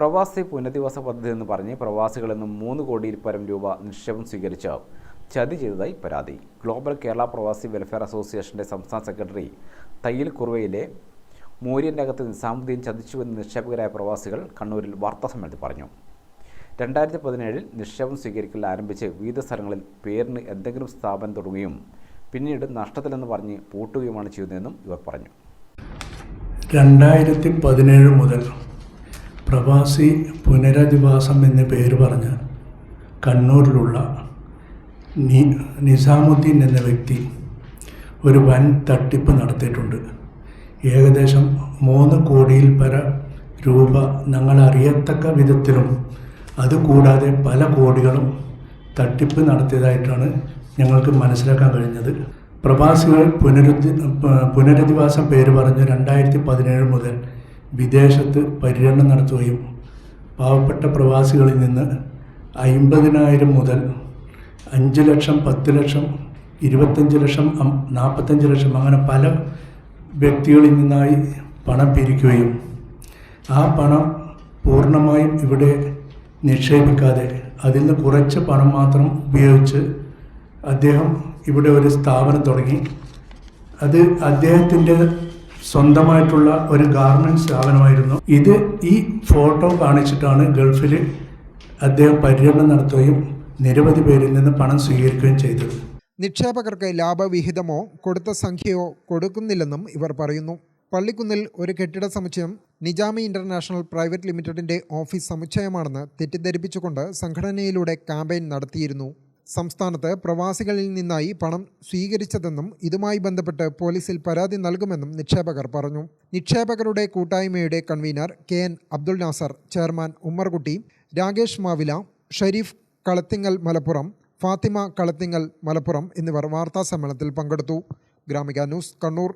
പ്രവാസി പുനരധിവാസ പദ്ധതി എന്ന് പറഞ്ഞ് പ്രവാസികളിൽ നിന്നും മൂന്ന് കോടിയിൽ പരം രൂപ നിക്ഷേപം സ്വീകരിച്ച് ചതി ചെയ്തതായി പരാതി. ഗ്ലോബൽ കേരള പ്രവാസി വെൽഫെയർ അസോസിയേഷന്റെ സംസ്ഥാന സെക്രട്ടറി തയ്യൽ കുറുവയിലെ മൂര്യന്റെ അകത്ത് നിസാമുദ്ദീൻ ചതിച്ചുവെന്ന് നിക്ഷേപകരായ പ്രവാസികൾ കണ്ണൂരിൽ വാർത്താസമ്മേളനത്തിൽ പറഞ്ഞു. രണ്ടായിരത്തി പതിനേഴിൽ നിക്ഷേപം സ്വീകരിക്കൽ ആരംഭിച്ച് വിവിധ സ്ഥലങ്ങളിൽ പേരിന് എന്തെങ്കിലും സ്ഥാപനം തുടങ്ങുകയും പിന്നീട് നഷ്ടത്തിലെന്ന് പറഞ്ഞ് പൂട്ടുകയുമാണ് ചെയ്യുന്നതെന്നും ഇവർ പറഞ്ഞു. രണ്ടായിരത്തി പതിനേഴ് മുതൽ പ്രവാസി പുനരധിവാസം എന്ന പേര് പറഞ്ഞ് കണ്ണൂരിലുള്ള നി നിസാമുദ്ദീൻ എന്ന വ്യക്തി ഒരു വൻ തട്ടിപ്പ് നടത്തിയിട്ടുണ്ട്. ഏകദേശം മൂന്ന് കോടിയിൽ പര രൂപ ഞങ്ങൾ അറിയത്തക്ക വിധത്തിലും അതുകൂടാതെ പല കോടികളും തട്ടിപ്പ് നടത്തിയതായിട്ടാണ് ഞങ്ങൾക്ക് മനസ്സിലാക്കാൻ കഴിഞ്ഞത്. പ്രവാസികൾ പുനരുദ്ധി പുനരധിവാസം പേര് പറഞ്ഞ് രണ്ടായിരത്തി പതിനേഴ് മുതൽ വിദേശത്ത് പര്യടനം നടത്തുകയും പാവപ്പെട്ട പ്രവാസികളിൽ നിന്ന് അയിമ്പതിനായിരം മുതൽ അഞ്ച് ലക്ഷം പത്ത് ലക്ഷം ഇരുപത്തഞ്ച് ലക്ഷം നാൽപ്പത്തഞ്ച് ലക്ഷം അങ്ങനെ പല വ്യക്തികളിൽ നിന്നായി പണം പിരിക്കുകയും ആ പണം പൂർണമായും ഇവിടെ നിക്ഷേപിക്കാതെ അതിൽ നിന്ന് കുറച്ച് പണം മാത്രം ഉപയോഗിച്ച് അദ്ദേഹം ഇവിടെ ഒരു സ്ഥാപനം തുടങ്ങി. അത് അദ്ദേഹത്തിന്റെ സ്വന്തമായിട്ടുള്ള ഒരു ഗാർമെന്റ് സ്ഥാപനമായിരുന്നു. ഇത് ഈ ഫോട്ടോ കാണിച്ചിട്ടാണ് ഗൾഫിൽ അദ്ദേഹം പര്യടനം നടത്തുകയും നിരവധി പേരിൽ നിന്ന് പണം സ്വീകരിക്കുകയും ചെയ്തത്. നിക്ഷേപകർക്ക് ലാഭവിഹിതമോ കൊടുത്ത സംഖ്യയോ കൊടുക്കുന്നില്ലെന്നും ഇവർ പറയുന്നു. പള്ളിക്കുന്നിൽ ഒരു കെട്ടിട സമുച്ചയം നിജാമി ഇന്റർനാഷണൽ പ്രൈവറ്റ് ലിമിറ്റഡിന്റെ ഓഫീസ് സമുച്ചയമാണെന്ന് തെറ്റിദ്ധരിപ്പിച്ചുകൊണ്ട് സംഘടനയിലൂടെ ക്യാമ്പയിൻ നടത്തിയിരുന്നു. സംസ്ഥാനത്ത് പ്രവാസികളിൽ നിന്നായി പണം സ്വീകരിച്ചതെന്നും ഇതുമായി ബന്ധപ്പെട്ട് പോലീസിൽ പരാതി നൽകുമെന്നും നിക്ഷേപകർ പറഞ്ഞു. നിക്ഷേപകരുടെ കൂട്ടായ്മയുടെ convener K N Abdul Nasar chairman Ummerkutty Rakesh Mavila Shareef Kalathingal Malappuram Fathima Kalathingal Malappuram എന്നിവർ വാർത്താസമ്മേളനത്തിൽ പങ്കെടുത്തു. ഗ്രാമിക ന്യൂസ് കണ്ണൂർ.